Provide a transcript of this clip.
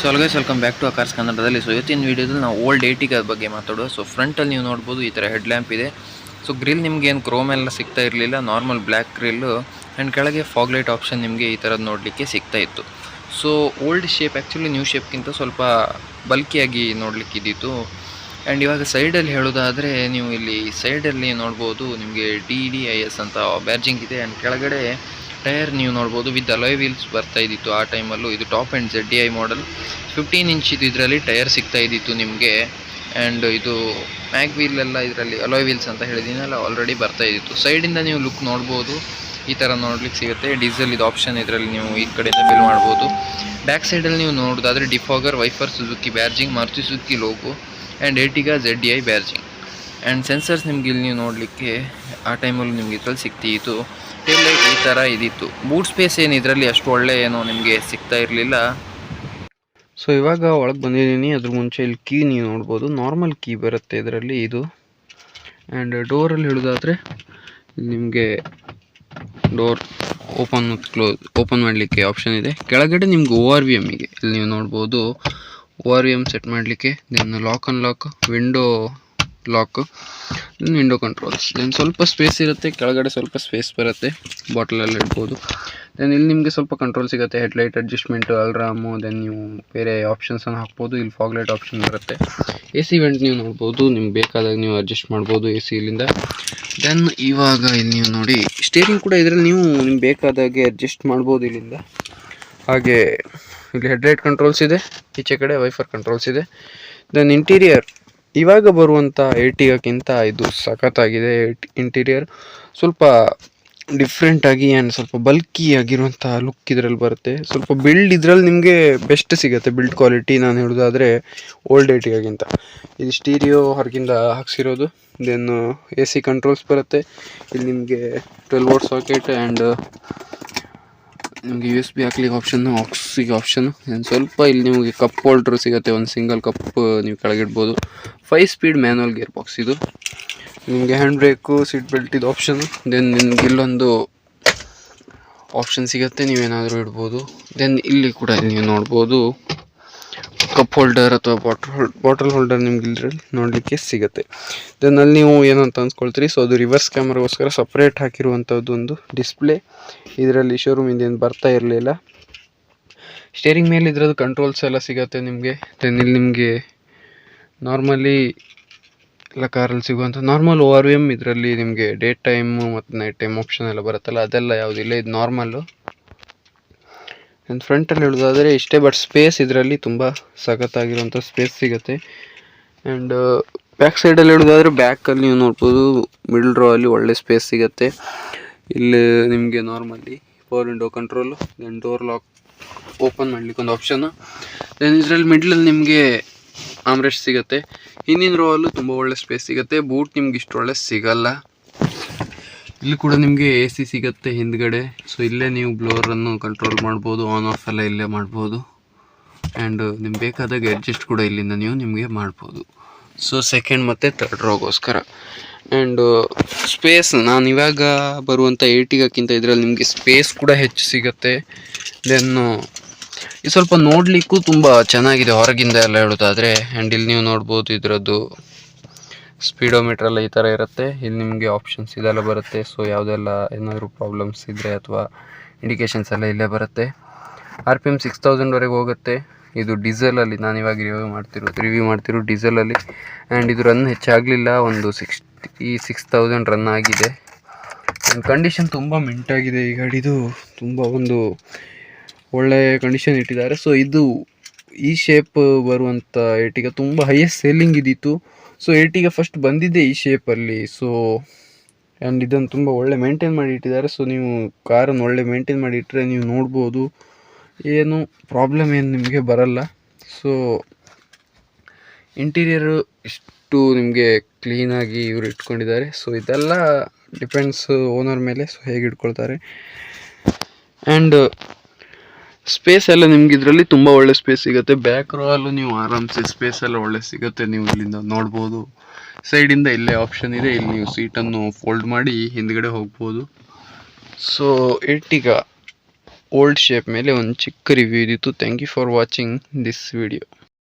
So all guys welcome back to ಅಕಾರ್ಸ್ ಕನ್ನಡದಲ್ಲಿ so ಇವತ್ತಿನ ವೀಡಿಯೋದಲ್ಲಿ ನಾವು ಓಲ್ಡ್ ಏಟಿಗ ಬಗ್ಗೆ ಮಾತಾಡುವ. ಸೊ ಫ್ರಂಟಲ್ಲಿ ನೀವು ನೋಡ್ಬೋದು ಈ ಥರ ಹೆಡ್ ಲ್ಯಾಂಪ್ ಇದೆ. ಸೊ ಗ್ರಿಲ್ ನಿಮಗೆ ಏನು ಕ್ರೋಮ್ ಎಲ್ಲ ಸಿಗ್ತಾ ಇರಲಿಲ್ಲ ನಾರ್ಮಲ್ ಬ್ಲ್ಯಾಕ್ ಗ್ರಿಲ್ಲು ಆ್ಯಂಡ್ ಕೆಳಗೆ ಫಾಗ್ಲೈಟ್ ಆಪ್ಷನ್ ನಿಮಗೆ ಈ ಥರದ್ದು ನೋಡಲಿಕ್ಕೆ ಸಿಗ್ತಾ ಇತ್ತು. So old shape actually new ಶೇಪ್ಗಿಂತ ಸ್ವಲ್ಪ ಬಲ್ಕಿಯಾಗಿ ನೋಡಲಿಕ್ಕಿದ್ದಿತ್ತು ಆ್ಯಂಡ್ ಇವಾಗ ಸೈಡಲ್ಲಿ ಹೇಳೋದಾದರೆ ನೀವು ಇಲ್ಲಿ ಸೈಡಲ್ಲಿ ನೋಡ್ಬೋದು, ನಿಮಗೆ ಡಿ ಡಿ ಐ ಎಸ್ ಅಂತ ಬ್ಯಾರ್ಜಿಂಗ್ ಇದೆ. ಆ್ಯಂಡ್ ಕೆಳಗಡೆ ಟೈರ್ ನೀವು ನೋಡ್ಬೋದು ವಿತ್ ಅಲೋಯ್ ವೀಲ್ಸ್ ಬರ್ತಾ ಇದ್ದಿತ್ತು ಆ ಟೈಮಲ್ಲೂ. ಇದು top end Z D I model fifteen inch ಇದು ಇದರಲ್ಲಿ ಟೈರ್ ಸಿಗ್ತಾ ಇದ್ದಿತ್ತು ನಿಮಗೆ. ಆ್ಯಂಡ್ ಇದು ಮ್ಯಾಗ್ ವೀಲ್ ಎಲ್ಲ ಇದರಲ್ಲಿ, ಅಲೋಯ್ ವೀಲ್ಸ್ ಅಂತ ಹೇಳಿದ್ದೀನಲ್ಲ ಆಲ್ರೆಡಿ ಬರ್ತಾ ಇದ್ದಿತ್ತು. ಸೈಡಿಂದ ನೀವು ಲುಕ್ ನೋಡ್ಬೋದು. ಈ ಥರ ನೋಡ್ಲಿಕ್ಕೆ ಸಿಗುತ್ತೆ. ಡೀಸೆಲ್ ಇದು ಆಪ್ಷನ್ ಇದರಲ್ಲಿ ನೀವು ಈ ಕಡೆಯಿಂದ ಬಿಲ್ ಮಾಡ್ಬೋದು. ಬ್ಯಾಕ್ ಸೈಡಲ್ಲಿ ನೀವು ನೋಡೋದಾದರೆ defogger wiper Suzuki badging Maruti Suzuki logo and Ertiga Z D I badging and sensors ನಿಮ್ಗೆ ಇಲ್ಲಿ ನೀವು ನೋಡಲಿಕ್ಕೆ ಆ ಟೈಮಲ್ಲಿ ನಿಮ್ಗೆ ಇದರಲ್ಲಿ ಸಿಗ್ತಿತ್ತು. ಟೇಲ್ ಲೈಟ್ ಈ ಥರ ಇದಿತ್ತು. ಬೂಟ್ ಸ್ಪೇಸ್ ಏನು ಇದರಲ್ಲಿ ಅಷ್ಟು ಒಳ್ಳೆ ಏನು ನಿಮಗೆ ಸಿಗ್ತಾ ಇರಲಿಲ್ಲ? ಸೊ ಇವಾಗ ಒಳಗೆ ಬಂದಿದ್ದೀನಿ. ಅದ್ರ ಮುಂಚೆ ಇಲ್ಲಿ ಕೀ ನೀವು ನೋಡ್ಬೋದು. ನಾರ್ಮಲ್ ಕೀ ಬರುತ್ತೆ ಇದರಲ್ಲಿ ಇದು. ಆ್ಯಂಡ್ ಡೋರಲ್ಲಿ ಹೇಳೋದಾದರೆ ನಿಮಗೆ ಡೋರ್ ಓಪನ್ ಮತ್ತು ಕ್ಲೋಸ್ ಓಪನ್ ಮಾಡಲಿಕ್ಕೆ ಆಪ್ಷನ್ ಇದೆ. ಕೆಳಗಡೆ ನಿಮ್ಗೆ ಓ ಆರ್ ವಿ ಎಮ್ಮಿಗೆ ಇಲ್ಲಿ ನೀವು ನೋಡ್ಬೋದು. O R V M set ಮಾಡಲಿಕ್ಕೆ then lock unlock window lock window controls then ಸ್ವಲ್ಪ ಸ್ಪೇಸ್ ಇರುತ್ತೆ, ಕೆಳಗಡೆ ಸ್ವಲ್ಪ ಸ್ಪೇಸ್ ಬರುತ್ತೆ ಬಾಟಲಲ್ಲಿ ಇಡ್ಬೋದು. ದೆನ್ ಇಲ್ಲಿ ನಿಮಗೆ ಸ್ವಲ್ಪ ಕಂಟ್ರೋಲ್ ಸಿಗುತ್ತೆ ಹೆಡ್ಲೈಟ್ ಅಡ್ಜಸ್ಟ್ಮೆಂಟು ಅಲ್ರಾಮು ದೆನ್ ನೀವು ಬೇರೆ ಆಪ್ಷನ್ಸನ್ನು ಹಾಕ್ಬೋದು. ಇಲ್ಲಿ ಫಾಗ್ ಲೈಟ್ ಆಪ್ಷನ್ ಬರುತ್ತೆ. ಎ ಸಿ ವೆಂಟ್ ನೀವು ನೋಡ್ಬೋದು, ನಿಮ್ಗೆ ಬೇಕಾದಾಗ ನೀವು ಅಡ್ಜಸ್ಟ್ ಮಾಡ್ಬೋದು ಎ ಸಿ ಇಲ್ಲಿಂದ. ದೆನ್ ಇವಾಗ ಇಲ್ಲಿ ನೀವು ನೋಡಿ ಸ್ಟೇರಿಂಗ್ ಕೂಡ ಇದರಲ್ಲಿ ನೀವು ನಿಮ್ಗೆ ಬೇಕಾದಾಗೆ ಅಡ್ಜಸ್ಟ್ ಮಾಡ್ಬೋದು ಇಲ್ಲಿಂದ. ಹಾಗೆ, ಇಲ್ಲಿ ಹೆಡ್ಲೈಟ್ ಕಂಟ್ರೋಲ್ಸ್ ಇದೆ, ಈಚೆ ಕಡೆ ವೈಫರ್ ಕಂಟ್ರೋಲ್ಸ್ ಇದೆ. ದೆನ್ ಇಂಟೀರಿಯರ್ ಇವಾಗ ಬರುವಂಥ ಏಟಿಗಕ್ಕಿಂತ ಇದು ಸಖತ್ತಾಗಿದೆ ಇಂಟೀರಿಯರ್ ಸ್ವಲ್ಪ ಡಿಫ್ರೆಂಟಾಗಿ ಆ್ಯಂಡ್ ಸ್ವಲ್ಪ ಬಲ್ಕಿ ಆಗಿರುವಂಥ ಲುಕ್ ಇದರಲ್ಲಿ ಬರುತ್ತೆ. ಸ್ವಲ್ಪ ಬಿಲ್ಡ್ ಇದರಲ್ಲಿ ನಿಮಗೆ ಬೆಸ್ಟ್ ಸಿಗುತ್ತೆ ಬಿಲ್ಡ್ ಕ್ವಾಲಿಟಿ ನಾನು ಹೇಳೋದಾದರೆ ಓಲ್ಡ್ ಏಟಿಗಾಗಿಂತ ಇದು ಸ್ಟೀರಿಯೋ ಹೊರಗಿಂದ ಹಾಕ್ಸಿರೋದು. ದೆನ್ ಎ ಸಿ ಕಂಟ್ರೋಲ್ಸ್ ಬರುತ್ತೆ. ಇಲ್ಲಿ ನಿಮಗೆ ಟ್ವೆಲ್ ವೋಟ್ ಸಾಕೆಟ್ ಆ್ಯಂಡ್ ನಿಮಗೆ ಯು ಎಸ್ ಬಿ ಹಾಕ್ಲಿಕ್ಕೆ ಆಪ್ಷನ್ ಆಕ್ಸಿಗೆ ಆಪ್ಷನ್ ಸ್ವಲ್ಪ ಇಲ್ಲಿ ನಿಮಗೆ ಕಪ್ ಹೋಲ್ಡ್ರ್ ಸಿಗುತ್ತೆ, ಒಂದು ಸಿಂಗಲ್ ಕಪ್ ನೀವು ಕೆಳಗಿಡ್ಬೋದು. Five speed manual gear box ಇದು. ನಿಮಗೆ ಹ್ಯಾಂಡ್ ಬ್ರೇಕು ಸೀಟ್ ಬೆಲ್ಟ್ ಇದು ಆಪ್ಷನ್ ದೆನ್ ನಿಮ್ಗೆ ಇಲ್ಲೊಂದು ಆಪ್ಷನ್ ಸಿಗುತ್ತೆ, ನೀವೇನಾದರೂ ಇಡ್ಬೋದು. ದೆನ್ ಇಲ್ಲಿ ಕೂಡ ನೀವು ನೋಡ್ಬೋದು. ಕಪ್ ಹೋಲ್ಡರ್ ಅಥವಾ ಬಾಟಲ್ ಹೋಲ್ ಬಾಟಲ್ ಹೋಲ್ಡರ್ ನಿಮ್ಗೆ ಇಲ್ಲಿ ನೋಡಲಿಕ್ಕೆ ಸಿಗುತ್ತೆ. ಅಲ್ಲಿ ನೀವು ಏನಂತ ಅನ್ಸ್ಕೊಳ್ತೀರಿ? ಸೊ ಅದು ರಿವರ್ಸ್ ಕ್ಯಾಮ್ರಾಗೋಸ್ಕರ ಸಪ್ರೇಟ್ ಹಾಕಿರುವಂಥದ್ದು ಒಂದು ಡಿಸ್ಪ್ಲೇ ಇದರಲ್ಲಿ ಶೋರೂಮಿಂದ ಏನು ಬರ್ತಾ ಇರಲಿಲ್ಲ. ಸ್ಟೇರಿಂಗ್ ಮೇಲೆ ಇದ್ರದ್ದು ಕಂಟ್ರೋಲ್ಸ್ ಎಲ್ಲ ಸಿಗುತ್ತೆ ನಿಮಗೆ. ದೆನ್ ಇಲ್ಲಿ ನಿಮಗೆ ನಾರ್ಮಲಿ ಎಲ್ಲ ಕಾರಲ್ಲಿ ಸಿಗುವಂಥ ನಾರ್ಮಲ್ ಓ ಆರ್ ಎಂ ಇದರಲ್ಲಿ ನಿಮಗೆ ಡೇ ಟೈಮು ಮತ್ತು ನೈಟ್ ಟೈಮ್ ಆಪ್ಷನ್ ಎಲ್ಲ ಬರುತ್ತಲ್ಲ, ಅದೆಲ್ಲ ಯಾವುದಿಲ್ಲ ಇದು ನಾರ್ಮಲ್ಲು ಫ್ರಂಟಲ್ಲಿ ಹೇಳೋದಾದರೆ ಇಷ್ಟೇ ಬಟ್ ಸ್ಪೇಸ್ ಇದರಲ್ಲಿ ತುಂಬ ಸಖತ್ತಾಗಿರುವಂಥ ಸ್ಪೇಸ್ ಸಿಗುತ್ತೆ. ಆ್ಯಂಡ್ ಬ್ಯಾಕ್ ಸೈಡಲ್ಲಿ ಹೇಳೋದಾದರೆ ಬ್ಯಾಕಲ್ಲಿ ನೀವು ನೋಡ್ಬೋದು ಮಿಡಲ್ ರೋ ಅಲ್ಲಿ ಒಳ್ಳೆ ಸ್ಪೇಸ್ ಸಿಗುತ್ತೆ. ಇಲ್ಲಿ ನಿಮಗೆ normally power window control then door lock open ಮಾಡ್ಲಿಕ್ಕೆ ಒಂದು ಆಪ್ಷನ್ನು ದೆನ್ ಇದರಲ್ಲಿ ಮಿಡ್ಲಲ್ಲಿ ನಿಮಗೆ ಆಮ್ರೆಸ್ಟ್ ಸಿಗುತ್ತೆ. ಹಿಂದಿನ ರೋ ಅಲ್ಲೂ ತುಂಬ ಒಳ್ಳೆ ಸ್ಪೇಸ್ ಸಿಗುತ್ತೆ. ಬೂಟ್ ನಿಮ್ಗೆ ಇಷ್ಟು ಒಳ್ಳೆ ಸಿಗಲ್ಲ. ಇಲ್ಲಿ ಕೂಡ ನಿಮಗೆ ಎ ಸಿ ಸಿಗುತ್ತೆ ಹಿಂದ್ಗಡೆ. ಸೊ ಇಲ್ಲೇ ನೀವು ಬ್ಲೋರನ್ನು ಕಂಟ್ರೋಲ್ ಮಾಡ್ಬೋದು ಆನ್ ಆಫ್ ಎಲ್ಲ ಇಲ್ಲೇ ಮಾಡ್ಬೋದು. ಆ್ಯಂಡ್ ನಿಮ್ಗೆ ಬೇಕಾದಾಗ ಅಡ್ಜಸ್ಟ್ ಕೂಡ ಇಲ್ಲಿಂದ ನೀವು ನಿಮಗೆ ಮಾಡ್ಬೋದು. ಸೊ ಸೆಕೆಂಡ್ ಮತ್ತು ತರ್ಡ್ ರೋಗೋಸ್ಕರ ಆ್ಯಂಡ್ ಸ್ಪೇಸ್ ನಾನು ಇವಾಗ ಬರುವಂಥ ಏಟಿಗಕ್ಕಿಂತ ಇದರಲ್ಲಿ ನಿಮಗೆ ಸ್ಪೇಸ್ ಕೂಡ ಹೆಚ್ಚು ಸಿಗುತ್ತೆ. ದೆನ್ ಇದು ಸ್ವಲ್ಪ ನೋಡಲಿಕ್ಕೂ ತುಂಬ ಚೆನ್ನಾಗಿದೆ ಹೊರಗಿಂದ ಎಲ್ಲ ಹೇಳೋದಾದರೆ. ಆ್ಯಂಡ್ ಇಲ್ಲಿ ನೀವು ನೋಡ್ಬೋದು ಇದರದ್ದು ಸ್ಪೀಡೋಮೀಟ್ರ್ ಎಲ್ಲ ಈ ಥರ ಇರುತ್ತೆ. ಇಲ್ಲಿ ನಿಮಗೆ ಆಪ್ಷನ್ಸ್ ಇದೆಲ್ಲ ಬರುತ್ತೆ. ಸೊ ಯಾವುದೆಲ್ಲ ಏನಾದರೂ ಪ್ರಾಬ್ಲಮ್ಸ್ ಇದ್ದರೆ ಅಥವಾ ಇಂಡಿಕೇಶನ್ಸ್ ಎಲ್ಲ ಇಲ್ಲೇ ಬರುತ್ತೆ. ಆರ್ ಪಿ ಎಂ ಸಿಕ್ಸ್ ತೌಸಂಡ್ವರೆಗೆ ಹೋಗುತ್ತೆ. ಇದು ಡೀಸೆಲಲ್ಲಿ ನಾನು ಇವಾಗ ರಿವ್ಯೂ ಮಾಡ್ತಿರೋದು ರಿವ್ಯೂ ಮಾಡ್ತಿರೋ ಡೀಸೆಲಲ್ಲಿ ಆ್ಯಂಡ್ ಇದು ರನ್ ಹೆಚ್ಚಾಗಲಿಲ್ಲ. ಒಂದು ಸಿಕ್ಸ್ಟಿ ಸಿಕ್ಸ್ ತೌಸಂಡ್ ರನ್ ಆಗಿದೆ. ಆ್ಯಂಡ್ ಕಂಡೀಷನ್ ತುಂಬ ಮಿಂಟಾಗಿದೆ ಈ ಗಾಡಿದು. ತುಂಬ ಒಂದು ಒಳ್ಳೆಯ ಕಂಡೀಷನ್ ಇಟ್ಟಿದ್ದಾರೆ. ಸೊ ಇದು ಈ ಶೇಪ್ ಬರುವಂಥ ಏಟಿಗೆ ತುಂಬ ಹೈಯೆಸ್ಟ್ ಸೇಲಿಂಗ್ ಇದ್ದಿತ್ತು ಸೊ ಏಟಿಗೆ ಫಸ್ಟ್ ಬಂದಿದ್ದೆ ಈ ಶೇಪಲ್ಲಿ ಸೊ ಆ್ಯಂಡ್ ಇದನ್ನು ತುಂಬ ಒಳ್ಳೆ ಮೇಂಟೈನ್ ಮಾಡಿ ಇಟ್ಟಿದ್ದಾರೆ. ಸೊ ನೀವು ಕಾರನ್ನು ಒಳ್ಳೆ ಮೇಂಟೈನ್ ಮಾಡಿ ಇಟ್ಟರೆ ನೀವು ನೋಡ್ಬೋದು. ಏನು ಪ್ರಾಬ್ಲಮ್ ಏನು ನಿಮಗೆ ಬರಲ್ಲ. ಸೊ ಇಂಟೀರಿಯರು ಇಷ್ಟು ನಿಮಗೆ ಕ್ಲೀನಾಗಿ ಇವರು ಇಟ್ಕೊಂಡಿದ್ದಾರೆ. ಸೊ ಇದೆಲ್ಲ ಡಿಪೆಂಡ್ಸ್ ಓನರ್ ಮೇಲೆ. ಸೊ ಹೇಗೆ ಇಟ್ಕೊಳ್ತಾರೆ. ಆ್ಯಂಡ್ ಸ್ಪೇಸ್ ಎಲ್ಲ ನಿಮ್ಗೆ ಇದರಲ್ಲಿ ತುಂಬ ಒಳ್ಳೆ ಸ್ಪೇಸ್ ಸಿಗುತ್ತೆ. ಬ್ಯಾಕ್ ರೋ ಅಲ್ಲೂ ನೀವು ಆರಾಮ್ಸಿ ಸ್ಪೇಸ್ ಎಲ್ಲ ಒಳ್ಳೆ ಸಿಗುತ್ತೆ. ನೀವು ಇಲ್ಲಿಂದ ನೋಡ್ಬೋದು. ಸೈಡಿಂದ ಇಲ್ಲೇ ಆಪ್ಷನ್ ಇದೆ. ಇಲ್ಲಿ ನೀವು ಸೀಟನ್ನು ಫೋಲ್ಡ್ ಮಾಡಿ ಹಿಂದ್ಗಡೆ ಹೋಗ್ಬೋದು. ಸೊ ಏಟಿಗ ಓಲ್ಡ್ ಶೇಪ್ ಮೇಲೆ ಒಂದು ಚಿಕ್ಕ review ಇದಿತ್ತು. Thank you for watching this video